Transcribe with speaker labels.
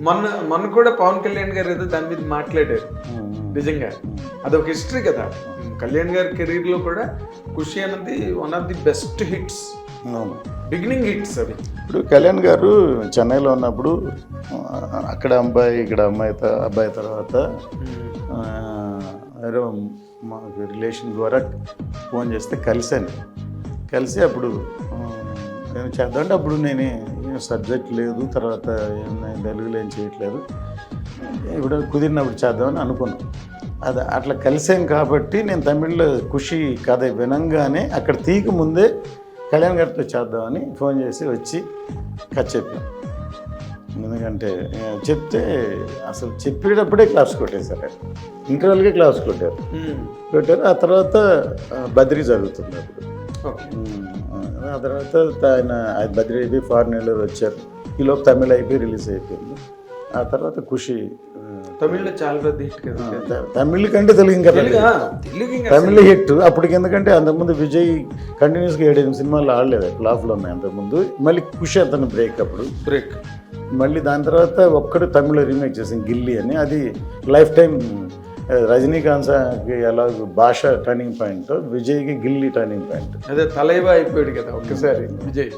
Speaker 1: మొన్న మొన్న కూడా పవన్ కళ్యాణ్ గారు ఏదో దాని మీద మాట్లాడారు. నిజంగా. అదొక హిస్టరీ కదా. కళ్యాణ్ గారి కెరీర్లో కూడా ఖుషి అన్నది one of the best hits beginning hits అవి.
Speaker 2: ఇప్పుడు కళ్యాణ్ గారు చెన్నైలో ఉన్నప్పుడు అక్కడ అబ్బాయి ఇక్కడ అమ్మాయి అబ్బాయి తర్వాత మాకు రిలేషన్ ద్వారా ఫోన్ చేస్తే కలిశాను. కలిసి అప్పుడు నేను చేద్దామంటే అప్పుడు నేను సబ్జెక్ట్ లేదు తర్వాత తెలుగులో ఏం చేయట్లేదు. ఇప్పుడు కుదిరినప్పుడు చేద్దామని అనుకున్నాను అది అట్లా కలిసాం కాబట్టి నేను తమిళ్ళో ఖుషి కథ వినంగానే అక్కడ తీక ముందే కళ్యాణ్ గారితో చేద్దామని ఫోన్ చేసి వచ్చి కథ చెప్పాను ఎందుకంటే చెప్తే అసలు చెప్పేటప్పుడే క్లాస్ కొట్టేశారు. ఇంటర్వెల్గా క్లాస్ కొట్టారు. కొట్టారు. ఆ తర్వాత బద్రీ జరుగుతుంది అప్పుడు. ఆ తర్వాత ఆయన బద్రీ అయిపోయి ఫారెన్ వెళ్ళి వచ్చారు ఈలోపు తమిళ అయిపోయి రిలీజ్ అయిపోయింది. ఆ తర్వాత ఖుషి ఆ,
Speaker 1: తమిళ్ళో చాలా పెద్ద హిట్ కదా.
Speaker 2: తమిళ్ కంటే
Speaker 1: తెలుగు ఇంకా
Speaker 2: తమిళ హిట్. అప్పటికి ఎందుకంటే అంతకుముందు విజయ్ కంటిన్యూస్గా ఏడెనిమిది సినిమాలు ఆడలేదు ఫ్లాప్లో ఉన్నాయి అంతకుముందు. మళ్ళీ ఖుషి అతను బ్రేక్ అప్పుడు.
Speaker 1: బ్రేక్
Speaker 2: మళ్ళీ దాని తర్వాత ఒక్కడు తమిళ రీమేక్ చేసింది గిల్లీ అని. అది లైఫ్ టైం రజనీకాంత్కి ఎలా భాష టర్నింగ్ పాయింట్ విజయ్కి గిల్లీ టర్నింగ్ పాయింట్
Speaker 1: అదే తలైవా అయిపోయాడు కదా ఒక్కసారి విజయ్.